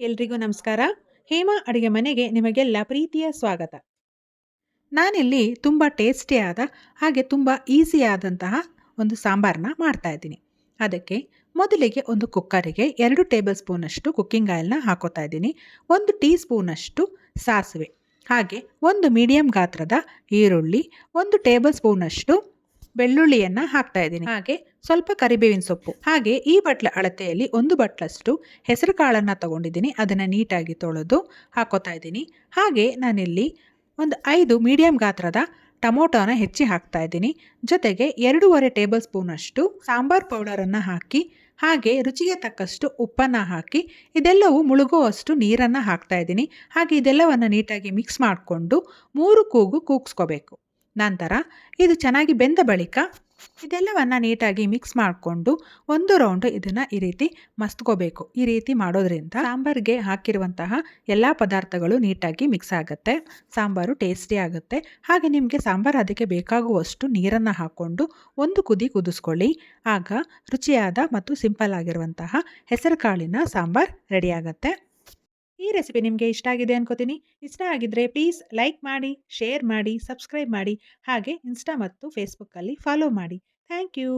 ಎಲ್ರಿಗೂ ನಮಸ್ಕಾರ. ಹೇಮಾ ಅಡುಗೆ ಮನೆಗೆ ನಿಮಗೆಲ್ಲ ಪ್ರೀತಿಯ ಸ್ವಾಗತ. ನಾನಿಲ್ಲಿ ತುಂಬ ಟೇಸ್ಟಿಯಾದ ಹಾಗೆ ತುಂಬ ಈಸಿಯಾದಂತಹ ಒಂದು ಸಾಂಬಾರನ್ನ ಮಾಡ್ತಾ ಇದ್ದೀನಿ. ಅದಕ್ಕೆ ಮೊದಲಿಗೆ ಒಂದು ಕುಕ್ಕರಿಗೆ ಎರಡು ಟೇಬಲ್ ಸ್ಪೂನಷ್ಟು ಕುಕ್ಕಿಂಗ್ ಆಯಿಲ್ನ ಹಾಕೋತಾ ಇದ್ದೀನಿ. ಒಂದು ಟೀ ಸ್ಪೂನಷ್ಟು ಸಾಸಿವೆ. ಹಾಗೆ ಒಂದು ಮೀಡಿಯಂ ಗಾತ್ರದ ಈರುಳ್ಳಿ, ಒಂದು ಟೇಬಲ್ ಸ್ಪೂನಷ್ಟು ಬೆಳ್ಳುಳ್ಳಿಯನ್ನು ಹಾಕ್ತಾ ಇದ್ದೀನಿ. ಹಾಗೆ? ಸ್ವಲ್ಪ ಕರಿಬೇವಿನ ಸೊಪ್ಪು. ಹಾಗೆ ಈ ಬಟ್ಲ ಅಳತೆಯಲ್ಲಿ ಒಂದು ಬಟ್ಲಷ್ಟು ಹೆಸರು ಕಾಳನ್ನು ತಗೊಂಡಿದ್ದೀನಿ. ಅದನ್ನು ನೀಟಾಗಿ ತೊಳೆದು ಹಾಕೋತಾ ಇದ್ದೀನಿ. ಹಾಗೆ ನಾನಿಲ್ಲಿ ಒಂದು ಐದು ಮೀಡಿಯಂ ಗಾತ್ರದ ಟೊಮೊಟೊನ ಹೆಚ್ಚಿ ಹಾಕ್ತಾ ಇದ್ದೀನಿ. ಜೊತೆಗೆ ಎರಡೂವರೆ ಟೇಬಲ್ ಸ್ಪೂನಷ್ಟು ಸಾಂಬಾರ್ ಪೌಡರನ್ನು ಹಾಕಿ ಹಾಗೆ ರುಚಿಗೆ ತಕ್ಕಷ್ಟು ಉಪ್ಪನ್ನು ಹಾಕಿ ಇದೆಲ್ಲವೂ ಮುಳುಗುವಷ್ಟು ನೀರನ್ನು ಹಾಕ್ತಾ ಇದ್ದೀನಿ. ಹಾಗೆ ಇದೆಲ್ಲವನ್ನು ನೀಟಾಗಿ ಮಿಕ್ಸ್ ಮಾಡಿಕೊಂಡು ಮೂರು ಕೂಗು ಕೂಗಿಸ್ಕೋಬೇಕು. ನಂತರ ಇದು ಚೆನ್ನಾಗಿ ಬೆಂದ ಬಳಿಕ ಇದೆಲ್ಲವನ್ನು ನೀಟಾಗಿ ಮಿಕ್ಸ್ ಮಾಡಿಕೊಂಡು ಒಂದು ರೌಂಡ್ ಇದನ್ನು ಈ ರೀತಿ ಮಸ್ತ್ಕೋಬೇಕು. ಈ ರೀತಿ ಮಾಡೋದ್ರಿಂದ ಸಾಂಬಾರಿಗೆ ಹಾಕಿರುವಂತಹ ಎಲ್ಲ ಪದಾರ್ಥಗಳು ನೀಟಾಗಿ ಮಿಕ್ಸ್ ಆಗುತ್ತೆ, ಸಾಂಬಾರು ಟೇಸ್ಟಿ ಆಗುತ್ತೆ. ಹಾಗೆ ನಿಮಗೆ ಸಾಂಬಾರು ಅದಕ್ಕೆ ಬೇಕಾಗುವಷ್ಟು ನೀರನ್ನು ಹಾಕ್ಕೊಂಡು ಒಂದು ಕುದಿ ಕುದಿಸ್ಕೊಳ್ಳಿ. ಆಗ ರುಚಿಯಾದ ಮತ್ತು ಸಿಂಪಲ್ ಆಗಿರುವಂತಹ ಹೆಸರು ಕಾಳಿನ ಸಾಂಬಾರು ರೆಡಿ ಆಗುತ್ತೆ. ಈ ರೆಸಿಪಿ ನಿಮಗೆ ಇಷ್ಟ ಆಗಿದೆ ಅನ್ಕೋತೀನಿ. ಇಷ್ಟ ಆಗಿದ್ರೆ ಪ್ಲೀಸ್ ಲೈಕ್ ಮಾಡಿ, ಶೇರ್ ಮಾಡಿ, ಸಬ್ಸ್ಕ್ರೈಬ್ ಮಾಡಿ. ಹಾಗೆ ಇನ್ಸ್ಟಾ ಮತ್ತು ಫೇಸ್ಬುಕ್ಕಲ್ಲಿ ಫಾಲೋ ಮಾಡಿ. Thank you.